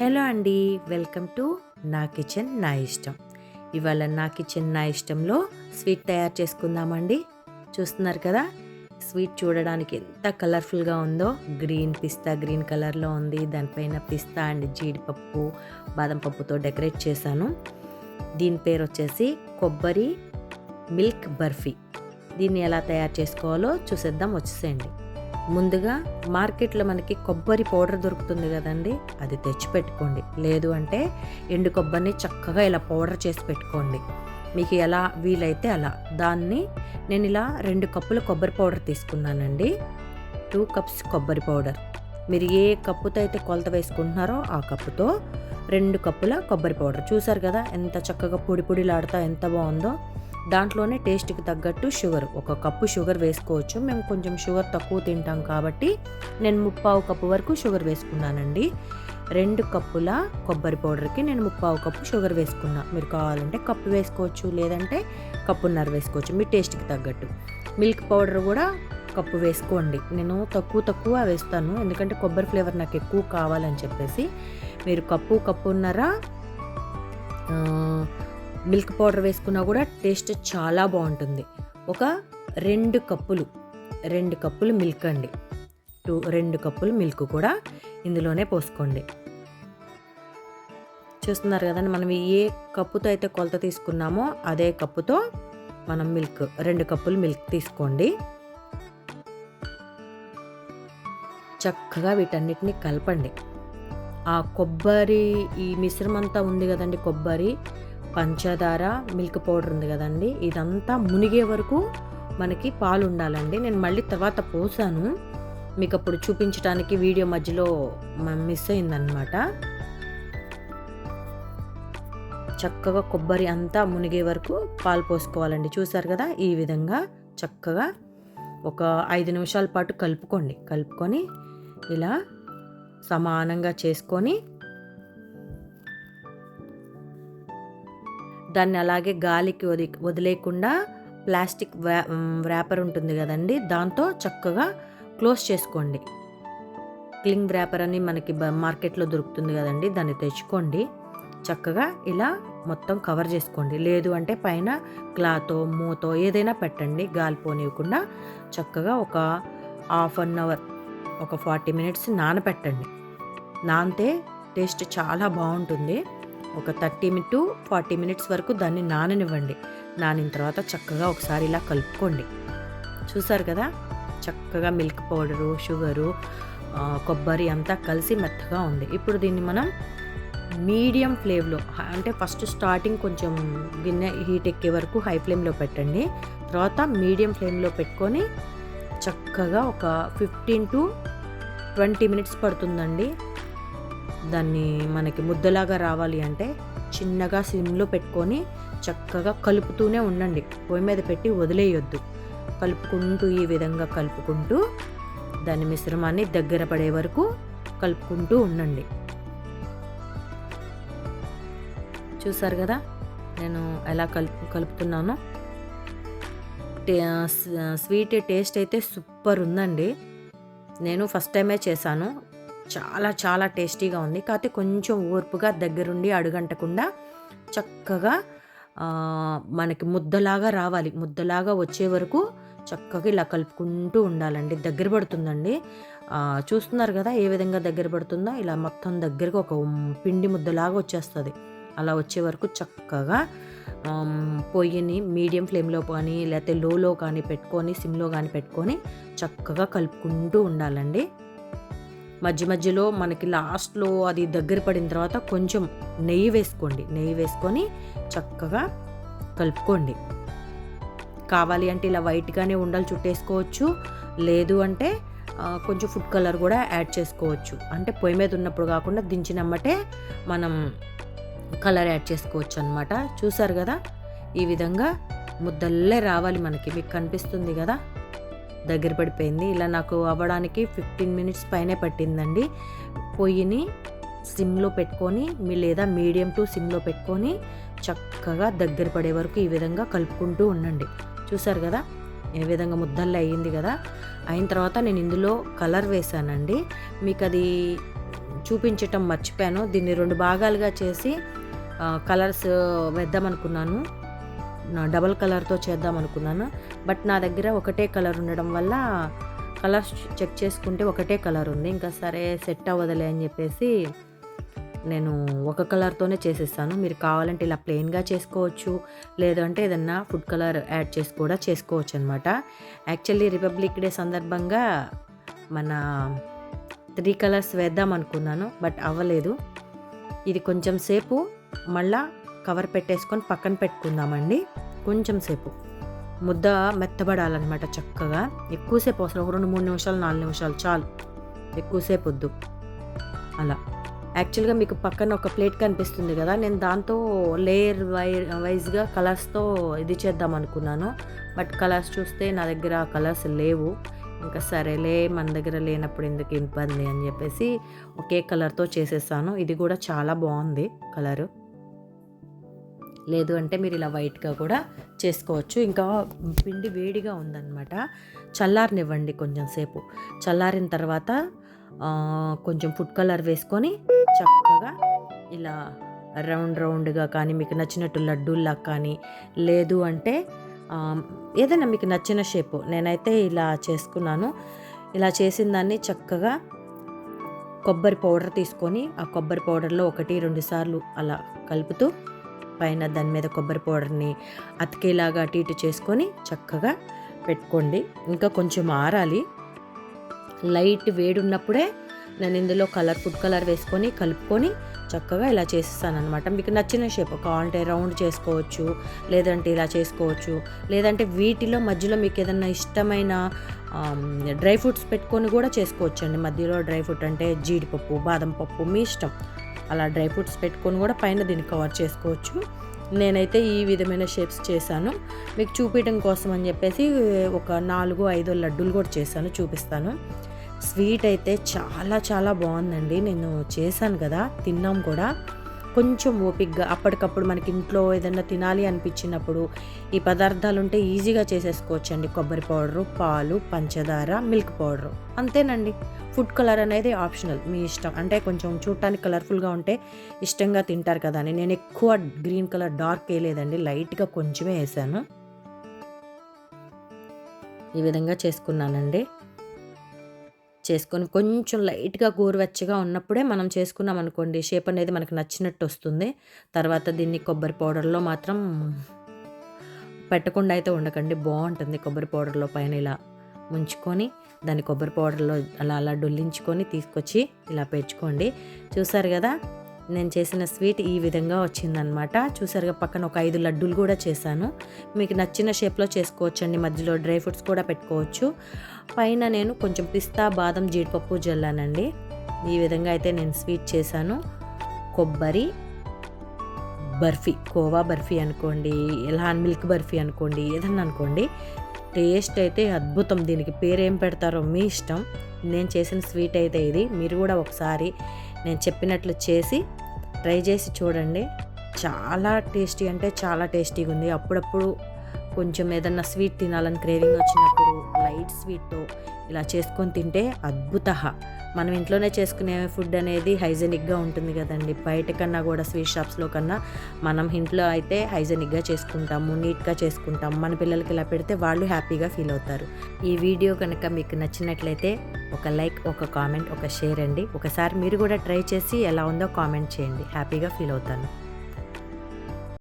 Hello అండి welcome to నా kitchen నా ఇష్టం. ఇవాళ నా కిచెన్ నా ఇష్టంలో స్వీట్ తయారు చేసుకుందామండి. చూస్తున్నారు కదా స్వీట్ చూడడానికి ఎంత కలర్ఫుల్గా ఉందో. గ్రీన్ పిస్తా గ్రీన్ కలర్లో ఉంది. దానిపైన పిస్తా అండ్ జీడిపప్పు బాదం పప్పుతో డెకరేట్ చేశాను. దీని పేరు వచ్చేసి కొబ్బరి మిల్క్ బర్ఫీ. దీన్ని ఎలా తయారు చేసుకోవాలో చూసేద్దాం వచ్చేసేయండి. ముందుగా మార్కెట్లో మనకి కొబ్బరి పౌడర్ దొరుకుతుంది కదండి అది తెచ్చి పెట్టుకోండి లేదు అంటే ఎండు కొబ్బరిని చక్కగా ఇలా పౌడర్ చేసి పెట్టుకోండి. మీకు ఎలా వీలైతే అలా. దాన్ని నేను ఇలా రెండు కప్పుల కొబ్బరి పౌడర్ తీసుకున్నానండి. టూ కప్స్ కొబ్బరి పౌడర్. మీరు ఏ కప్పుతో అయితే కొలత వేసుకుంటున్నారో ఆ కప్పుతో రెండు కప్పుల కొబ్బరి పౌడర్. చూసారు కదా ఎంత చక్కగా పొడి పొడిలాడుతా ఎంత బాగుందో. దాంట్లోనే టేస్ట్కి తగ్గట్టు షుగర్. ఒక కప్పు షుగర్ వేసుకోవచ్చు. మేము కొంచెం షుగర్ తక్కువ తింటాం కాబట్టి నేను ముప్పావు కప్పు వరకు షుగర్ వేసుకున్నానండి. రెండు కప్పుల కొబ్బరి పౌడర్కి నేను ముప్పావు కప్పు షుగర్ వేసుకున్నా. మీరు కావాలంటే కప్పు వేసుకోవచ్చు లేదంటే కప్పున్నర వేసుకోవచ్చు. మీ టేస్ట్కి తగ్గట్టు. మిల్క్ పౌడర్ కూడా కప్పు వేసుకోండి. నేను తక్కువ తక్కువ వేస్తాను. ఎందుకంటే కొబ్బరి ఫ్లేవర్ నాకు ఎక్కువ కావాలని చెప్పేసి మీరు కప్పు కప్పున్నర మిల్క్ పౌడర్ వేసుకున్నా కూడా టేస్ట్ చాలా బాగుంటుంది. ఒక రెండు కప్పులు రెండు కప్పులు మిల్క్ అండి. టూ రెండు కప్పులు మిల్క్ కూడా ఇందులోనే పోసుకోండి. చూస్తున్నారు కదండి మనం ఏ కప్పుతో అయితే కొలత తీసుకున్నామో అదే కప్పుతో మనం మిల్క్ రెండు కప్పులు మిల్క్ తీసుకోండి. చక్కగా వీటన్నిటిని కలపండి. ఆ కొబ్బరి ఈ మిశ్రమం అంతా ఉంది కదండి కొబ్బరి పంచదార మిల్క్ పౌడర్ ఉంది కదండి. ఇదంతా మునిగే వరకు మనకి పాలు ఉండాలండి. నేను మళ్ళీ తర్వాత పోసాను. మీకు అప్పుడు చూపించడానికి వీడియో మధ్యలో మిస్ అయిందనమాట చక్కగా కొబ్బరి అంతా మునిగే వరకు పాలు పోసుకోవాలండి. చూసారు కదా ఈ విధంగా చక్కగా ఒక ఐదు నిమిషాల పాటు కలుపుకోండి. కలుపుకొని ఇలా సమానంగా చేసుకొని దాన్ని అలాగే గాలికి వది వదిలేకుండా ప్లాస్టిక్ వ్యా ఉంటుంది కదండి. దాంతో చక్కగా క్లోజ్ చేసుకోండి. క్లింగ్ వ్రాపర్ అని మనకి బ- మార్కెట్లో దొరుకుతుంది కదండి. దాన్ని తెచ్చుకోండి. చక్కగా ఇలా మొత్తం కవర్ చేసుకోండి. లేదు అంటే పైన క్లాతో మూతో ఏదైనా పెట్టండి. గాలి పోనివ్వకుండా చక్కగా ఒక హాఫ్ అన్ అవర్ ఒక ఫార్టీ మినిట్స్ నానబెట్టండి నానితే టేస్ట్ చాలా బాగుంటుంది. ఒక థర్టీ టు ఫార్టీ మినిట్స్ వరకు దాన్ని నాననివ్వండి. నానిన తర్వాత చక్కగా ఒకసారి ఇలా కలుపుకోండి. చూసారు కదా? చక్కగా మిల్క్ పౌడరు షుగరు కొబ్బరి అంతా కలిసి మెత్తగా ఉంది. ఇప్పుడు దీన్ని మనం మీడియం ఫ్లేమ్లో అంటే ఫస్ట్ స్టార్టింగ్ కొంచెం గిన్నె హీట్ ఎక్కే వరకు హై ఫ్లేమ్లో పెట్టండి. తర్వాత మీడియం ఫ్లేమ్లో పెట్టుకొని చక్కగా ఒక ఫిఫ్టీన్ టు ట్వంటీ మినిట్స్ పడుతుందండి. దాన్ని మనకి ముద్దలాగా రావాలి అంటే చిన్నగా సిమ్లో పెట్టుకొని చక్కగా కలుపుతూనే ఉండండి. పొయ్యి మీద పెట్టి వదిలేయొద్దు. కలుపుకుంటూ ఈ విధంగా కలుపుకుంటూ దాని మిశ్రమాన్ని దగ్గర పడే వరకు కలుపుకుంటూ ఉండండి. చూసారు కదా? నేను ఎలా కలుపు కలుపుతున్నానో? టే- స్వీట్ టేస్ట్ అయితే సూపర్ ఉందండి. నేను ఫస్ట్ టైమే చేశాను. చాలా చాలా టేస్టీగా ఉంది. కాకపోతే కొంచెం ఓర్పుగా దగ్గరుండి అడుగంటకుండా చక్కగా మనకి ముద్దలాగా రావాలి. ముద్దలాగా వచ్చే వరకు చక్కగా ఇలా కలుపుకుంటూ ఉండాలండి. దగ్గర పడుతుందండి. చూస్తున్నారు కదా ఏ విధంగా దగ్గర పడుతుందో? ఇలా మొత్తం దగ్గరకు ఒక పిండి ముద్దలాగా వచ్చేస్తుంది. అలా వచ్చే వరకు చక్కగా పొయ్యిని మీడియం ఫ్లేమ్లో కానీ లేకపోతే లోలో కానీ పెట్టుకొని సిమ్లో కానీ పెట్టుకొని చక్కగా కలుపుకుంటూ ఉండాలండి. మధ్య మధ్యలో మనకి లాస్ట్లో అది దగ్గర పడిన తర్వాత కొంచెం నెయ్యి వేసుకోండి. నెయ్యి వేసుకొని చక్కగా కలుపుకోండి. కావాలి అంటే ఇలా వైట్గానే ఉండలు చుట్టేసుకోవచ్చు. లేదు అంటే కొంచెం ఫుడ్ కలర్ కూడా యాడ్ చేసుకోవచ్చు. అంటే పొయ్యి మీద ఉన్నప్పుడు కాకుండా దించినమ్మటే మనం కలర్ యాడ్ చేసుకోవచ్చు అనమాట చూసారు కదా? ఈ విధంగా ముద్దల్లే రావాలి మనకి. మీకు కనిపిస్తుంది కదా? దగ్గర పడిపోయింది. ఇలా నాకు అవ్వడానికి ఫిఫ్టీన్ మినిట్స్ పైనే పట్టిందండి. పొయ్యిని సిమ్లో పెట్టుకొని మీ లేదా మీడియం టు సిమ్లో పెట్టుకొని చక్కగా దగ్గర పడే వరకు ఈ విధంగా కలుపుకుంటూ ఉండండి. చూసారు కదా? ఏ విధంగా ముద్దల్లో అయ్యింది కదా? అయిన తర్వాత నేను ఇందులో కలర్ వేసానండి మీకు అది చూపించటం మర్చిపోయాను. దీన్ని రెండు భాగాలుగా చేసి కలర్స్ వేద్దామనుకున్నాను. డబల్ కలర్తో చేద్దాం అనుకున్నాను. బట్ నా దగ్గర ఒకటే కలర్ ఉండడం వల్ల కలర్స్ చెక్ చేసుకుంటే ఒకటే కలర్ ఉంది. ఇంకా సరే సెట్ అవ్వదులే అని చెప్పేసి నేను ఒక కలర్తోనే చేసేస్తాను. మీరు కావాలంటే ఇలా ప్లెయిన్గా చేసుకోవచ్చు. లేదంటే ఏదన్నా ఫుడ్ కలర్ యాడ్ చేసి కూడా చేసుకోవచ్చు అనమాట యాక్చువల్లీ రిపబ్లిక్ డే సందర్భంగా మన త్రీ కలర్స్ వేద్దాం అనుకున్నాను. బట్ అవ్వలేదు. ఇది కొంచెం సేపు మళ్ళా కవర్ పెట్టేసుకొని పక్కన పెట్టుకుందామండి. కొంచెం సేపు. ముద్ద మెత్తబడాలన్నమాట చక్కగా. ఎక్కువసేపు అవసరం. ఒక రెండు మూడు నిమిషాలు నాలుగు నిమిషాలు చాలు. ఎక్కువసేపు వద్దు. అలా. యాక్చువల్గా మీకు పక్కన ఒక ప్లేట్ కనిపిస్తుంది కదా నేను దాంతో లేయర్ వై వైజ్గా కలర్స్తో ఇది చేద్దాం అనుకున్నాను. బట్ కలర్స్ చూస్తే నా దగ్గర కలర్స్ లేవు. ఇంకా సరేలే మన దగ్గర లేనప్పుడు ఎందుకు ఇబ్బంది అని చెప్పేసి ఒకే కలర్తో చేసేసాను. ఇది కూడా చాలా బాగుంది కలరు. లేదు అంటే మీరు ఇలా వైట్గా కూడా చేసుకోవచ్చు. ఇంకా పిండి వేడిగా ఉందన్నమాట. చల్లారనివ్వండి కొంచెం సేపు. చల్లారిన తర్వాత కొంచెం ఫుడ్ కలర్ వేసుకొని చక్కగా ఇలా రౌండ్ రౌండ్గా కానీ మీకు నచ్చినట్టు లడ్డూల్లా కానీ లేదు అంటే ఏదైనా మీకు నచ్చిన షేపు. నేనైతే ఇలా చేసుకున్నాను. ఇలా చేసిన దాన్ని చక్కగా కొబ్బరి పౌడర్ తీసుకొని ఆ కొబ్బరి పౌడర్లో ఒకటి రెండు సార్లు అలా కలుపుతూ పైన దాని మీద కొబ్బరి పౌడర్ని అతికేలాగా అటు ఇటు చేసుకొని చక్కగా పెట్టుకోండి. ఇంకా కొంచెం ఆరాలి. లైట్ వేడి ఉన్నప్పుడే నేను ఇందులో కలర్ ఫుడ్ కలర్ వేసుకొని కలుపుకొని చక్కగా ఇలా చేసేసాను అనమాట మీకు నచ్చిన షేప్ కావాలంటే రౌండ్ చేసుకోవచ్చు లేదంటే ఇలా చేసుకోవచ్చు లేదంటే వీటిలో మధ్యలో మీకు ఏదైనా ఇష్టమైన డ్రై ఫ్రూట్స్ పెట్టుకొని కూడా చేసుకోవచ్చండి. మధ్యలో డ్రై ఫ్రూట్ అంటే జీడిపప్పు బాదం పప్పు మీ ఇష్టం. అలా డ్రై ఫ్రూట్స్ పెట్టుకొని కూడా పైన దీన్ని కవర్ చేసుకోవచ్చు. నేనైతే ఈ విధమైన షేప్స్ చేశాను. మీకు చూపించడం కోసం అని చెప్పేసి ఒక నాలుగు ఐదు లడ్డూలు కూడా చేశాను చూపిస్తాను. స్వీట్ అయితే చాలా చాలా బాగుందండి. నేను చేశాను కదా తిన్నాం కూడా. కొంచెం ఓపిక్గా అప్పటికప్పుడు మనకి ఇంట్లో ఏదైనా తినాలి అనిపించినప్పుడు ఈ పదార్థాలు ఉంటే ఈజీగా చేసేసుకోవచ్చండి. కొబ్బరి పౌడరు పాలు పంచదార మిల్క్ పౌడరు. అంతేనండి. ఫుడ్ కలర్ అనేది ఆప్షనల్ మీ ఇష్టం. అంటే కొంచెం చూడటానికి కలర్ఫుల్గా ఉంటే ఇష్టంగా తింటారు కదా అని. నేను ఎక్కువ గ్రీన్ కలర్ డార్క్ వేయలేదండి. లైట్గా కొంచెమే వేసాను. ఈ విధంగా చేసుకున్నానండి. చేసుకొని కొంచెం లైట్గా గోరువెచ్చగా ఉన్నప్పుడే మనం చేసుకున్నాం అనుకోండి షేప్ అనేది మనకు నచ్చినట్టు వస్తుంది. తర్వాత దీన్ని కొబ్బరి పౌడర్లో మాత్రం పెట్టకుండా అయితే ఉండకండి. బాగుంటుంది కొబ్బరి పౌడర్లో పైన ఇలా ముంచుకొని దాన్ని కొబ్బరి పౌడర్లో అలా అలా డొల్లించుకొని తీసుకొచ్చి ఇలా పెంచుకోండి చూసారు కదా? నేను చేసిన స్వీట్ ఈ విధంగా వచ్చిందనమాట చూసారుగా పక్కన ఒక ఐదు లడ్డూలు కూడా చేశాను. మీకు నచ్చిన షేప్లో చేసుకోవచ్చండి. మధ్యలో డ్రై ఫ్రూట్స్ కూడా పెట్టుకోవచ్చు. పైన నేను కొంచెం పిస్తా బాదం జీడిపప్పు జల్లానండి. ఈ విధంగా అయితే నేను స్వీట్ చేశాను. కొబ్బరి బర్ఫీ కోవా బర్ఫీ అనుకోండి ఎలాన్ మిల్క్ బర్ఫీ అనుకోండి ఏదన్నా అనుకోండి. టేస్ట్ అయితే అద్భుతం. దీనికి పేరేం పెడతారో మీ ఇష్టం. నేను చేసిన స్వీట్ అయితే ఇది. మీరు కూడా ఒకసారి నేను చెప్పినట్లు చేసి ట్రై చేసి చూడండి. చాలా టేస్టీ అంటే చాలా టేస్టీగా ఉంది. అప్పుడప్పుడు కొంచెం ఏదన్నా స్వీట్ తినాలని క్రేవింగ్ వచ్చినప్పుడు లైట్ స్వీట్తో ఇలా చేసుకొని తింటే అద్భుత. మనం ఇంట్లోనే చేసుకునే ఫుడ్ అనేది హైజెనిక్గా ఉంటుంది కదండి. బయట కన్నా కూడా స్వీట్ షాప్స్లో కన్నా మనం ఇంట్లో అయితే హైజెనిక్గా చేసుకుంటాము నీట్గా చేసుకుంటాం మన పిల్లలకి ఇలా పెడితే వాళ్ళు హ్యాపీగా ఫీల్ అవుతారు. ఈ వీడియో కనుక మీకు నచ్చినట్లయితే ఒక లైక్ ఒక కామెంట్ ఒక షేర్ అండి. ఒకసారి మీరు కూడా ట్రై చేసి ఎలా ఉందో కామెంట్ చేయండి. హ్యాపీగా ఫీల్ అవుతాను.